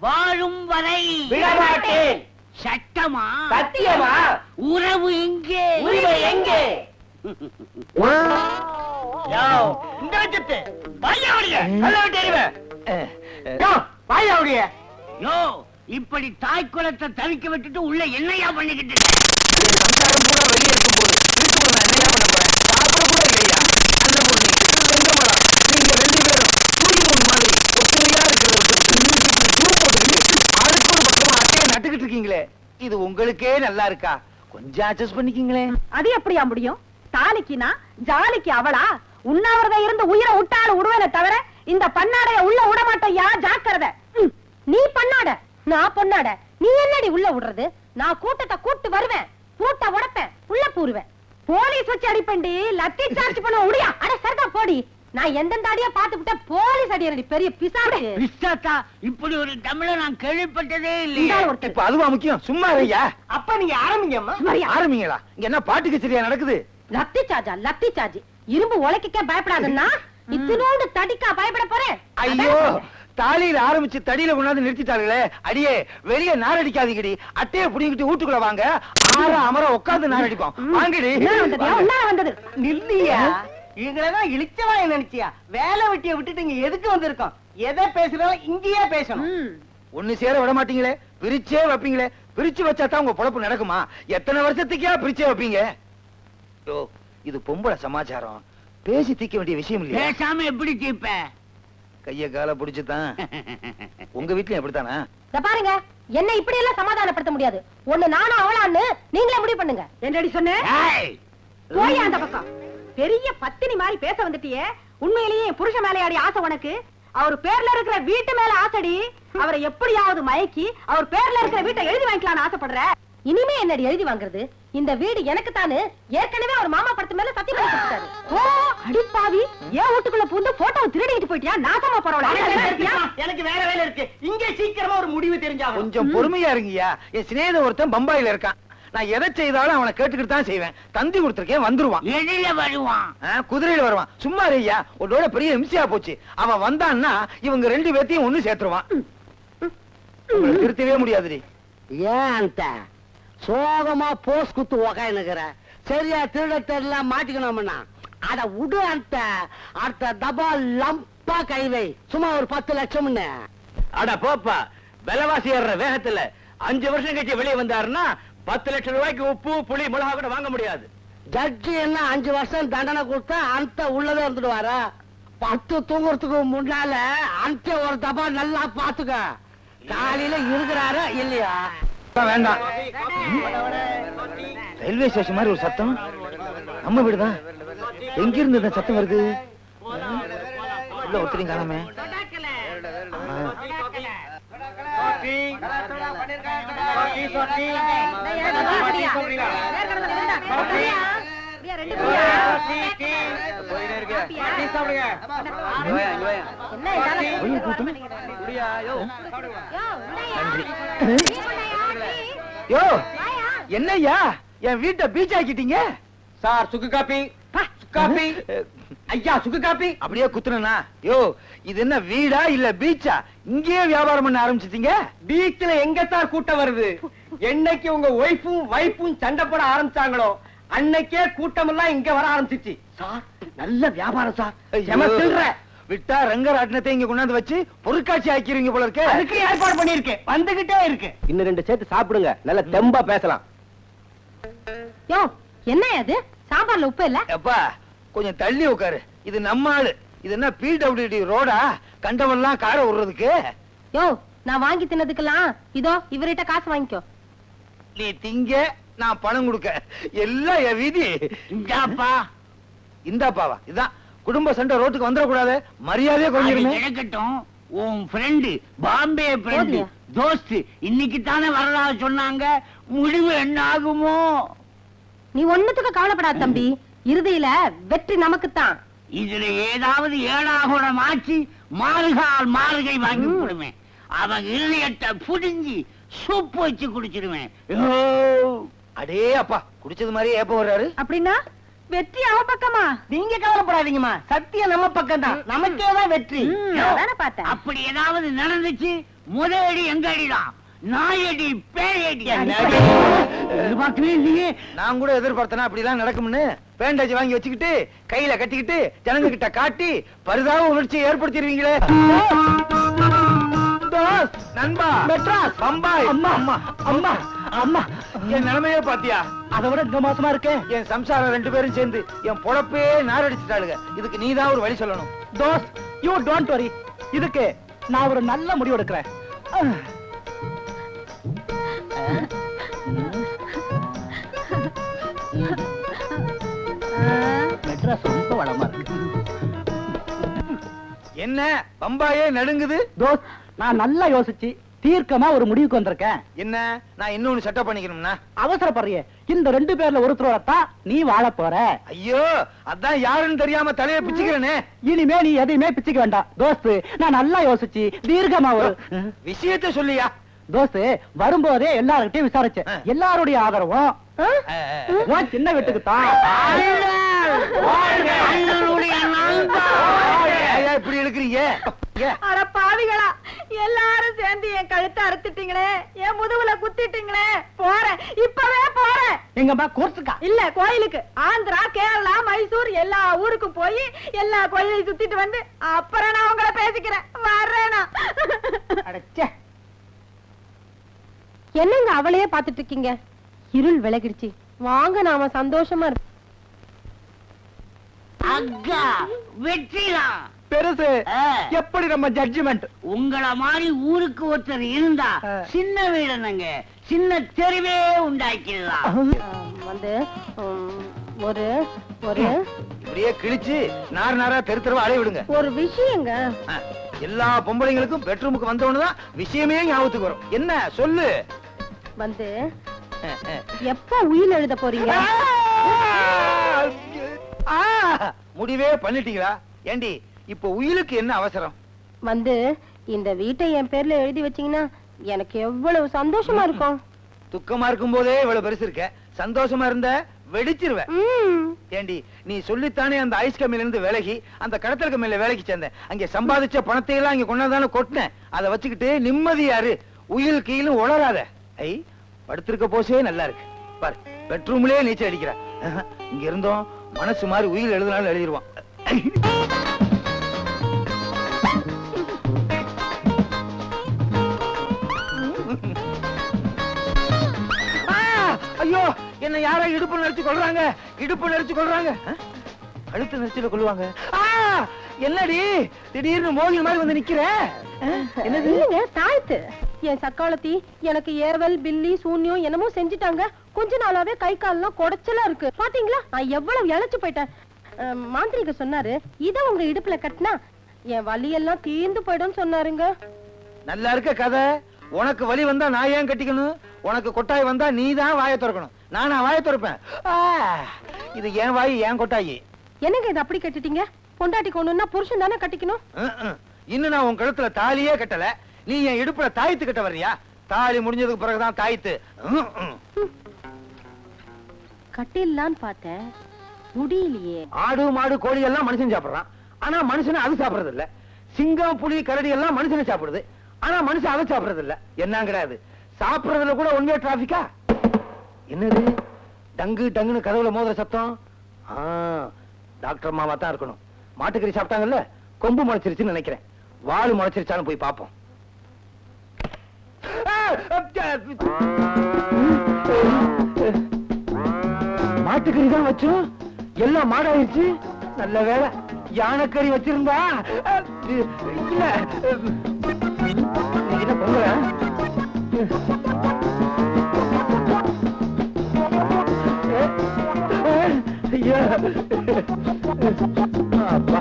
வாழும் வரை. விடமாட்டேன். சட்டமா? சத்தியமா? உறவு எங்கே? உரிமை எங்கே? இந்த வச்சத்து வாயாவுடைய கல்ல விட்டு எறிவேன். யோ, வாயாவுடைய யோ இப்படி தாய் குலத்தை தவிக்க விட்டுட்டு உள்ள என்னையா பண்ணிக்கிட்டு? நட்டுக்கிட்டு இருக்கீங்களே இது உங்களுக்கே நல்லா இருக்கா? கொஞ்சம் அட்ஜஸ்ட் பண்ணிக்கிங்களே. அது எப்படியா முடியும்? தாலிக்குனா ஜாலிக்கு அவளா? உண்ணாவிரதம் இருந்து உயிரை விட்டாலும் விடுவேனே தவிர இந்த பண்ணாடைய உள்ள விட மாட்டேயா ஜாக்கிரதை நீ பண்ணாட நான் பொண்ணாட. நீ என்னடி உள்ள விடுறது நான் கூட்டத்தை கூட்டு வருவேன். பூட்ட உடைப்பேன் உள்ள பூருவேன் போலீஸ் வச்சு அடிப்பண்டி லத்தி சார்ஜ் பண்ண முடியா அட சரதா போடி. நான் எந்தெந்த அடியா பாத்துக்கிட்ட போலீஸ் அடியடி பெரிய பிசாடு பிஸ்தாத்தா இப்படி ஒரு தமிழ நான் கேள்விப்பட்டதே இல்லையா. இப்ப அதுவா முக்கியம்? சும்மா ஐயா அப்ப நீங்க சும்மாரியா? ஆரம்பிங்களா இங்க என்ன பாட்டு கச்சேரியா நடக்குது? லத்தி சார்ஜா லத்தி சார்ஜ். இரும்பு உலக்கிக்க பயப்படாதுன்னா இத்தினோண்டு தடிக்கா பயப்பட போறேன். ஐயோ தாலியில ஆரம்பிச்சு தடியில கொண்டாந்து நிறுத்திட்டாங்களே அடியே வெளியே நாரடிக்காதீங்கடி அட்டையை புடிங்கிட்டு வீட்டுக்குள்ள வாங்க. ஆற அமர உட்கார்ந்து நாரடிப்போம் வாங்கடி. வந்தது? நில்லியா? இவங்களதான் இழிச்சவா நினைச்சியா? வேலை வெட்டிய விட்டுட்டு இங்க எதுக்கு வந்திருக்கோம்? எதை பேசுறாலும் இங்கேயே பேசணும். ஒண்ணு சேர விட மாட்டீங்களே? பிரிச்சே வைப்பீங்களே? பிரிச்சு வச்சா தான் உங்க பொழப்பு நடக்குமா? எத்தனை வருஷத்துக்கே பிரிச்சே வைப்பீங்க? இது பொம்பளை சமாச்சாரம். பேசி தீக்க வேண்டிய விஷயம் இல்லையா? பேசாம எப்படி தீப்ப? கைய கால புடிச்சுதான். உங்க வீட்லயும் எப்படித்தானா இத பாருங்க என்ன இப்படி எல்லாம் சமாதானப்படுத்த முடியாது. ஒண்ணு நானும் அவளான்னு நீங்களே முடிவு பண்ணுங்க. என்னடி சொன்னேன் ஏய், போய் அந்த பக்கம். பெரிய பத்தினி மாதிரி பேச வந்துட்டியே. உண்மையிலேயே புருஷ மேல ஆடி ஆசை உனக்கு? அவர் பேர்ல இருக்கிற வீட்டு மேல ஆசைடி? அவரை எப்படியாவது மயக்கி அவர் பேர்ல இருக்கிற வீட்டை எழுதி வாங்கிக்கலாம்னு ஆசைப்படுற? இனிமே என்னடி எழுதி வாங்குறது? இந்த வீடு எனக்கு தானு ஏற்கனவே அவர் மாமா படத்து மேல சத்தியம் பண்ணி கொடுத்தாரு ஓ அடிப்பாவி. ஏன் வீட்டுக்குள்ள புந்து போட்டோ திருடிட்டு போயிட்டியா? நாசமா போறவளா? எனக்கு வேற வேலை இருக்கு. இங்க சீக்கிரமா ஒரு முடிவு தெரிஞ்சாகும் கொஞ்சம் பொறுமையா இருங்கய்யா. என் சிநேகித ஒருத்தன் பம்பாயில இருக்கான். நான் எதை செய்தாலும் அவனை கேட்டுக்கிட்டு தான் செய்வேன். தந்தி கொடுத்திருக்கேன் வந்துருவான். எதில வருவான். குதிரையில வருவான். சும்மா ஐயா உன்னோட பெரிய இம்சையா போச்சு. அவன் வந்தான்னா இவங்க ரெண்டு பேர்த்தையும் ஒண்ணு சேர்த்துருவான். திருத்தவே முடியாதுடி. ஏன் அந்த சோகமா போஸ் குத்து உக்காந்துக்கிற. சரியா திருட தெரியல மாட்டிக்கணும்னா அட விடு அந்த அடுத்த தபா லம்பா கைவை சும்மா ஒரு பத்து லட்சம்னு. அட போப்பா விலைவாசி ஏறுற வேகத்துல அஞ்சு வருஷம் கழிச்சு வெளியே வந்தாருன்னா பத்து லட்சம் ரூபாய்க்கு உப்பு புளி மிளகா கூட வாங்க முடியாது. ஜட்ஜி என்ன அஞ்சு வருஷம் தண்டனை கொடுத்தா அந்த உள்ளதே இருந்துடுவாரா? பத்து தூங்குறதுக்கு முன்னால அந்த ஒரு தபா நல்லா பாத்துக்க. காலையில இருக்கிறாரா இல்லையா? வேண்டாம். ரயில்வே ஸ்டேஷன் மாதிரி ஒரு சத்தம்? நம்ம வீடுதான் எங்க இருந்து இந்த சத்தம் வருது? உள்ள காணாமே. ஆ. யோ என்னய்யா? என் வீட்டை பீச் ஆக்கிட்டீங்க? சார் சுக்கு காப்பி. காப்பி. ஐயா சுக்கு காப்பி. அப்படியே குத்துனா யோ இது என்ன வீடா இல்ல பீச்சா இங்கேயே வியாபாரம் பண்ண ஆரம்பிச்சிட்டீங்க? பீச்ல எங்க சார் கூட்டம் வருது? என்னைக்கு உங்க ஒய்ஃபும் வைஃபும் சண்டை போட ஆரம்பிச்சாங்களோ அன்னைக்கே கூட்டம் எல்லாம் இங்க வர ஆரம்பிச்சிச்சு. சார் நல்ல வியாபாரம் சார். விட்டா ரங்கராட்டினத்தை இங்க கொண்டாந்து வச்சு பொருட்காட்சி ஆக்கிருவீங்க போல இருக்கு. அதுக்கு ஏற்பாடு பண்ணிருக்கேன் வந்துகிட்டே இருக்கு. இன்னும் ரெண்டு சேர்த்து சாப்பிடுங்க. நல்ல தெம்பா பேசலாம். யோ என்ன அது சாம்பார்ல உப்பு இல்ல? எப்பா கொஞ்சம் தள்ளி உட்காரு. இது நம்ம ஆளு. இது என்ன பிடபிள்யூடி ரோடா? கண்டவெல்லாம் காரை விடுறதுக்கு? யோ நான் வாங்கி தின்னதுக்கெல்லாம் இதோ இவர்கிட்ட காசு வாங்கிக்கோ. நீ திங்க நான் பணம் கொடுக்க. எல்லாம் என் வீதி. இந்தாப்பா. இந்தாப்பாவா? இதான். குடும்ப சண்டை ரோட்டுக்கு வந்துடக்கூடாது. மரியாதையே கொஞ்சம் கிடக்கட்டும் உன் ஃப்ரெண்டு பாம்பே ஃப்ரெண்டு. தோஸ்து இன்னைக்கு தானே வரதா சொன்னாங்க. முடிவு என்ன ஆகுமோ? நீ ஒண்ணுத்துக்கு கவலைப்படாத தம்பி. இறுதியில வெற்றி நமக்குத்தான். இதுல ஏதாவது ஏடாகுடம் ஆச்சு மாறுகால் மாறுகை வாங்கி போடுவேன் அவன் இருதயத்தை புடிஞ்சி சூப்பு வச்சு குடிச்சிருவேன்! அடே அப்பா குடிச்சது மாதிரியே ஏப்ப வர்றாரு. அப்படின்னா? வெற்றி அவ பக்கமா? நீங்க கவலைப்படாதீங்கம்மா. சத்தியம் நம்ம பக்கம் தான் நமக்கே தான் வெற்றி பார்த்தேன். அப்படி ஏதாவது நடந்துச்சு? முதலடி எங்க அடிதான் நாயடி பேயடி? எதிர்பார்க்கவே இல்லையே. நான் கூட எதிர்பார்த்தனா அப்படிலாம் நடக்கும்னு? பேண்டேஜ் வாங்கி வச்சுக்கிட்டு கையில கட்டிக்கிட்டு ஜனங்க கிட்ட காட்டி பரிதாப உணர்ச்சியை ஏற்படுத்திடுவீங்களே. தோஸ், நண்பா. மெட்ராஸ். பம்பாய். அம்மா. அம்மா அம்மா அம்மா. என் நிலைமையே பாத்தியா? அதை விட இந்த மாசமா இருக்கேன் என் சம்சாரம் ரெண்டு பேரும் சேர்ந்து என் பொழப்பே நாரடிச்சிட்டாளுங்க. இதுக்கு நீதான் ஒரு வழி சொல்லணும். தோஸ் யூ டோன்ட் வரி இதுக்கு நான் ஒரு நல்ல முடிவு எடுக்கிறேன். மெட்ராஸ் ரொம்ப வளமா இருக்கு. என்ன? பம்பாயே நடுங்குது? தோஸ் நான் நல்லா யோசிச்சு தீர்க்கமா ஒரு முடிவுக்கு வந்திருக்கேன். என்ன? நான் இன்னொன்னு செட்டப் பண்ணிக்கணும்னா? அவசரப்படுறிய. இந்த ரெண்டு பேர்ல ஒருத்தரோட தான் நீ வாழ போற. ஐயோ அதான் யாருன்னு தெரியாம தலைய பிச்சுக்கிறேனே. இனிமே நீ எதையுமே பிச்சுக்க வேண்டாம். தோஸ்து நான் நல்லா யோசிச்சு தீர்க்கமா ஒரு விஷயத்த சொல்லியா? தோஸ்து வரும்போதே எல்லார்கிட்டயும் விசாரிச்சேன். எல்லாருடைய ஆதரவும் சின்ன வீட்டுக்கு தான் இப்படி? அட பாவிகளா! எல்லாரும் சேர்ந்து என் கழுத்தை அறுத்துட்டீங்களே என் முதுகுல குத்திட்டீங்களே. போறேன். இப்பவே போறேன். எங்கம்மா கோர்ஸுக்கா இல்ல கோயிலுக்கு. ஆந்திரா கேரளா மைசூர் எல்லா ஊருக்கும் போய் எல்லா கோயிலையும் சுத்திட்டு வந்து அப்புறம் நான் உங்களை பேசிக்கிறேன். வர்றேனா அடச்சே என்னங்க அவளையே பாத்துட்டு இருக்கீங்க இருள் விலகிடுச்சு. வாங்க நாம சந்தோஷமா இருப்போம் அக்கா வெற்றிதான் பெருசு. எப்படி நம்ம ஜட்ஜ்மெண்ட் உங்கள மாதிரி ஊருக்கு ஒருத்தர் இருந்தா. சின்ன வீடுனங்க. சின்ன தெருவே உண்டாக்கிடலாம். வந்து ஒரு ஒரு. இப்படியே கிழிச்சு நார் நாரா தெரு தெருவா அலைய விடுங்க. ஒரு விஷயங்க. எல்லா பொம்பளைங்களுக்கும் பெட்ரூமுக்கு வந்தவொன்னு தான் விஷயமே ஞாபகத்துக்கு வரும். என்ன? சொல்லு. வந்து. எப்ப உயில் எழுத போறீங்க? ஆ, முடிவே பண்ணிட்டீங்களா? ஏண்டி இப்ப உயிலுக்கு என்ன அவசரம்? வந்து இந்த வீட்டை என் பேர்ல எழுதி வச்சீங்கன்னா எனக்கு எவ்வளவு சந்தோஷமா இருக்கும். துக்கமா இருக்கும் போதே இவ்வளவு பெருசு இருக்க. சந்தோஷமா இருந்த வெடிச்சிருவ ம். ஏண்டி நீ சொல்லித்தானே அந்த ஐஸ் கம்மில இருந்து விலகி அந்த கடத்தல் கம்மியில வேலைக்கு சேர்ந்தேன். அங்க சம்பாதிச்ச பணத்தை எல்லாம் இங்க கொண்டாந்தானே கொட்டினேன். அதை வச்சுக்கிட்டு நிம்மதியாரு உயில் கீழும் உளராத ஐ படுத்திருக்க போசே நல்லா இருக்கு. பாரு பெட்ரூம்லயே நீச்சல் அடிக்கிற. இங்க இருந்தோம் மனசு மாதிரி உயிர் எழுதினாலும் எழுதிருவான். என்ன யாரோ இடுப்பு நெரிச்சு கொள்றாங்க இடுப்பு நெரிச்சு கொள்றாங்க? கழுத்து நெரிச்சுல கொள்ளுவாங்க என்னடி? திடீர்னு மோகி மாதிரி வந்து நிக்கிற. என்னது? தாழ்த்து என் சக்காலத்தி எனக்கு ஏவல் பில்லி சூன்யம் என்னமோ செஞ்சுட்டாங்க. கொஞ்ச நாளாவே கை கால்லாம் குடைச்சலா இருக்கு. பாத்தீங்களா? நான் எவ்வளவு இழைச்சு போயிட்டேன். மாந்திரிக சொன்னாரு இத உங்க இடுப்புல கட்டினா என் வலியெல்லாம் தீர்ந்து போயிடும் சொன்னாருங்க. நல்லா இருக்க கதை. உனக்கு வலி வந்தா நான் ஏன் கட்டிக்கணும்? உனக்கு கொட்டாய் வந்தா நீ தான் வாயை திறக்கணும். நானா வாயை திறப்பேன். இது என் வாய் என் கொட்டாயி. என்னங்க இது அப்படி கட்டிட்டீங்க? பொண்டாட்டி கொண்டுன்னா புருஷன் தானே கட்டிக்கணும். இன்னும் நான் உன் கழுத்துல தாலியே கட்டல. நீ என் இடுப்புல தாய்த்து கட்ட வர்றியா? தாலி முடிஞ்சதுக்கு பிறகுதான் தாய்த்து. கட்டிடலான்னு பார்த்தேன். முடியலையே. ஆடு மாடு கோழி எல்லாம் மனுஷன் சாப்பிடுறான். ஆனா மனுஷனை அது சாப்பிடுறது இல்ல சிங்கம் புலி கரடி எல்லாம் மனுஷனை சாப்பிடுது. ஆனா மனுஷன் அதை சாப்பிடுறது இல்ல என்ன கிடையாது சாப்பிடுறதுல கூட ஒன்வே டிராபிக்கா என்னது? டங்கு டங்குன்னு கதவுல மோதுற சத்தம் டாக்டர் மாமா தான் இருக்கணும். மாட்டுக்கறி சாப்பிட்டாங்கல்ல? கொம்பு முளைச்சிருச்சுன்னு நினைக்கிறேன். வாழ் முளைச்சிருச்சான்னு போய் பார்ப்போம் மாட்டுக்கறி தான் வச்சோம். எல்லாம் மாடாயிருச்சு. நல்ல வேலை யானைக்கறி வச்சிருந்தா. இல்ல என்ன பொங்கல? ஐயா. ஆமா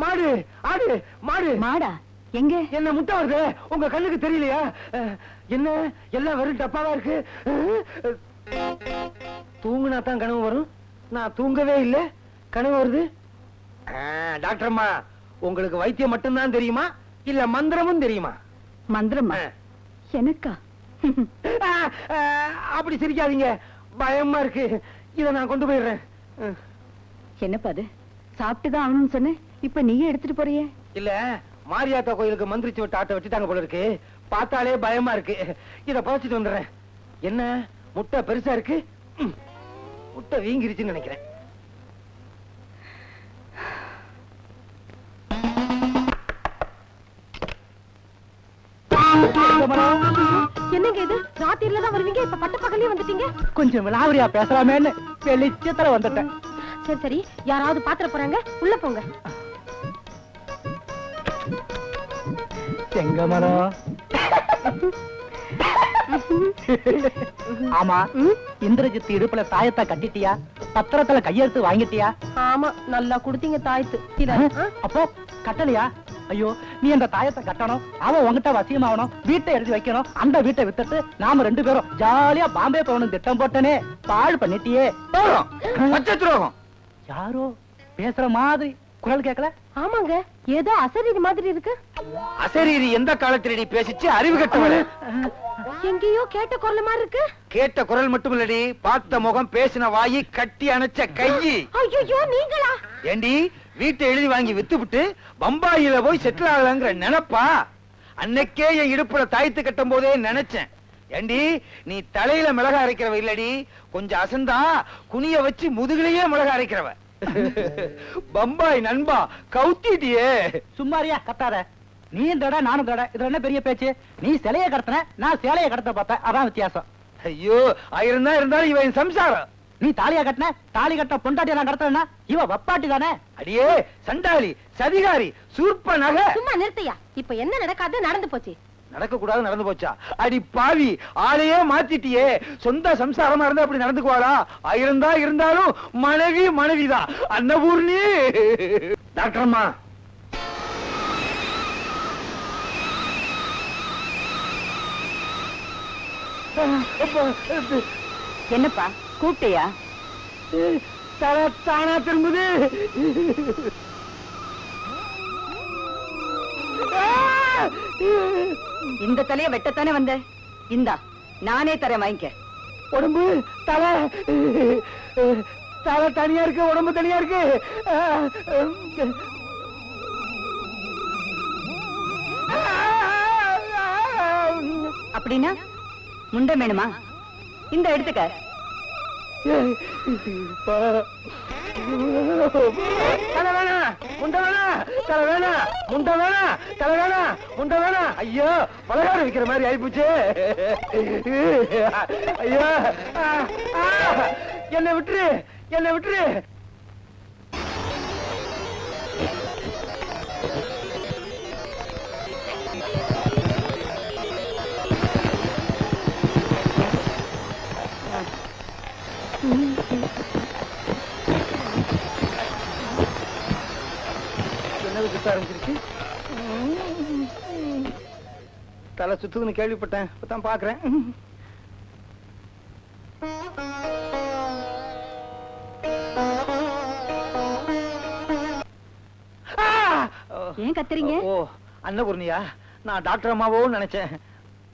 மாடு ஆடு மாடு. மாடா? எங்க? என்ன முட்டை வருது? உங்க கண்ணுக்கு தெரியலையா? என்ன? எல்லாம் வெறும் டப்பாவா இருக்கு? தூங்குனா தான் கனவு வரும். நான் தூங்கவே இல்ல. கனவு வருது. டாக்டர் அம்மா உங்களுக்கு வைத்தியம் மட்டும்தான் தெரியுமா? இல்ல மந்திரமும் தெரியுமா? மந்திரமா. எனக்கா? அப்படி சிரிக்காதீங்க. பயமா இருக்கு. இத நான் கொண்டு போயிடுறேன். என்னப்பா அது? சாப்பிட்டுதான் ஆகணும்னு சொன்னேன் இப்ப நீயே எடுத்துட்டு போறியே? இல்ல. மாரியாத்தா கோயிலுக்கு மந்திரிச்சு விட்டு ஆட்டை வச்சுட்டாங்க போல இருக்கு. பார்த்தாலே பயமா இருக்கு. இத புதைச்சிட்டு வந்துடுறேன். என்ன? முட்டை பெருசா இருக்கு. முட்டை வீங்கிருச்சுன்னு நினைக்கிறேன். என்னங்க இது? ராத்திரில தான் வருவீங்க? இப்ப பட்ட பகலே வந்துட்டீங்க? கொஞ்சம் விலாவரியா பேசலாமேன்னு வெளிச்சத்துல வந்துட்டேன். சரி சரி. யாராவது பாத்திர போறாங்க? உள்ள போங்க. செங்கமரம் ஆமா இந்திரஜித் இடுப்புல தாயத்தை கட்டிட்டியா? பத்திரத்துல கையெழுத்து வாங்கிட்டியா? ஆமா நல்லா குடுத்தீங்க தாய்த்து? அப்போ கட்டலையா? ஐயோ நீ அந்த தாயத்தை கட்டணும் அவன் உன்கிட்ட வசியமாவணும் வீட்டை எழுதி வைக்கணும் அந்த வீட்டை வித்துட்டு நாம ரெண்டு பேரும் ஜாலியா பாம்பே போகணும் திட்டம் போட்டனே பாழ் பண்ணிட்டியே துரோகம் யாரோ பேசுற மாதிரி. குரல் கேட்கல ஆமாங்க. ஏதோ அசரீரி மாதிரி இருக்கு. அசரீரி எந்த காலத்துல நீ பேசிச்சு? அறிவு கட்டவள. எங்கேயோ கேட்ட குரல் மாதிரி இருக்கு. கேட்ட குரல் மட்டும் இல்லடி பார்த்த முகம் பேசின வாயி கட்டி அணைச்ச கையி. ஐயோ நீங்களா? ஏண்டி வீட்டை எழுதி வாங்கி வித்துவிட்டு பம்பாயில போய் செட்டில் ஆகலாங்கிற நினைப்பா? அன்னைக்கே என் இடுப்புல தாய்த்து கட்டும் போதே நினைச்சேன். ஏண்டி நீ தலையில மிளகா அரைக்கிறவ இல்லடி கொஞ்சம் அசந்தா குனிய வச்சு முதுகுலயே மிளகா அரைக்கிறவ. பம்பாய் நண்பா கவுத்திட்டியே. சும்மாரியா கத்தாத. நீ தட நானும் தட இதுல என்ன பெரிய பேச்சு? நீ சிலைய கடத்தின நான் சேலைய கடத்த பார்த்தேன். அதான் வித்தியாசம். ஐயோ ஆயிரம் தான் இருந்தாலும் இவன் சம்சாரம். நீ தாலியா கட்டின தாலி கட்ட பொண்டாட்டிய நான் கடத்தனா இவ வப்பாட்டி தானே? அடியே சண்டாளி சதிகாரி சூர்ப்ப நகை. சும்மா நிறுத்தையா இப்ப என்ன நடக்காது நடந்து போச்சு. நடக்க கூடாது நடந்து போச்சா? அடி பாவி ஆளையே மாத்திட்டியே. சொந்த சம்சாரமா இருந்தா அப்படி நடந்துக்குவாளா? தான் இருந்தாலும் மனைவி மனைவிதான் அன்னபூர்ணி டாக்டர் அம்மா என்னப்பா கூப்பிட்டியா? தானா திரும்புது. இந்த தலைய வெட்டத்தானே வந்த? இந்தா நானே தரேன் வாங்கிக்க. உடம்பு தலை தலை தனியா இருக்கு உடம்பு தனியா இருக்கு. அப்படின்னா முண்டை வேணுமா? இந்த எடுத்துக்க. வேணா முண்டை வேணா தலை வேணா முண்டை வேணா தலை வேணா முண்டை வேணா ஐயோ பலகாரம் விக்கிற மாதிரி ஆயிப்போச்சு. ஐயோ என்னை விட்டுரு என்னை விட்டுரு. ஆரம்பிச்சிருச்சு. தலை சுத்துதுன்னு கேள்விப்பட்டேன். இப்பதான் பாக்குறேன்! ஏன் கத்துறீங்க? ஓ அன்னபூர்ணியா? நான் டாக்டர் அம்மாவோ நினைச்சேன்.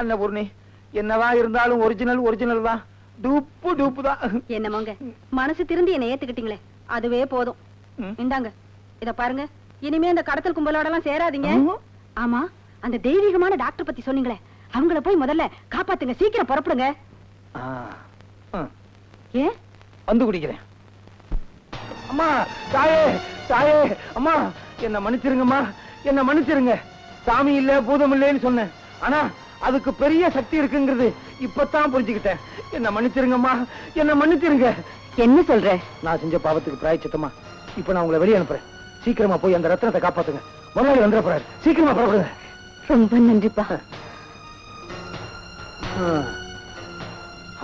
அன்னபூர்ணி என்னவா இருந்தாலும் ஒரிஜினல் ஒரிஜினல் தான். டூப்பு டூப்பு தான். என்னமோங்க மனசு திருந்தி என்னை ஏத்துக்கிட்டீங்களே. அதுவே போதும். இந்தாங்க இத பாருங்க. இனிமே அந்த கடத்தல் கும்பலோட எல்லாம் சேராதீங்க. ஆமா. அந்த தெய்வீகமான டாக்டர் பத்தி சொன்னீங்களே அவங்கள போய் முதல்ல காப்பாத்துங்க சீக்கிரம் புறப்படுங்க. ஏன் வந்து குடிக்கிறேன். அம்மா தாயே தாயே அம்மா என்ன மன்னிச்சிருங்கம்மா என்ன மன்னிச்சிருங்க. சாமி இல்ல பூதம் இல்லைன்னு சொன்னேன். ஆனா அதுக்கு பெரிய சக்தி இருக்குங்கிறது இப்பதான் புரிஞ்சுக்கிட்டேன். என்ன மன்னிச்சிருங்கம்மா என்ன மன்னிச்சிருங்க. என்ன சொல்ற? நான் செஞ்ச பாவத்துக்கு பிராய்ச்சித்தமா இப்ப நான் உங்களை வெளியே அனுப்புறேன். சீக்கிரமா போய் அந்த ரத்னத்தை காப்பாத்துங்க. முதலாளி வந்துட போறாரு. சீக்கிரமா புறப்படுங்க. ரொம்ப நன்றிப்பா.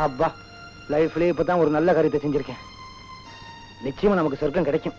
அப்பா லைஃப்லயே இப்பதான் ஒரு நல்ல காரியத்தை செஞ்சிருக்கேன். நிச்சயமா நமக்கு சொர்க்கம் கிடைக்கும்.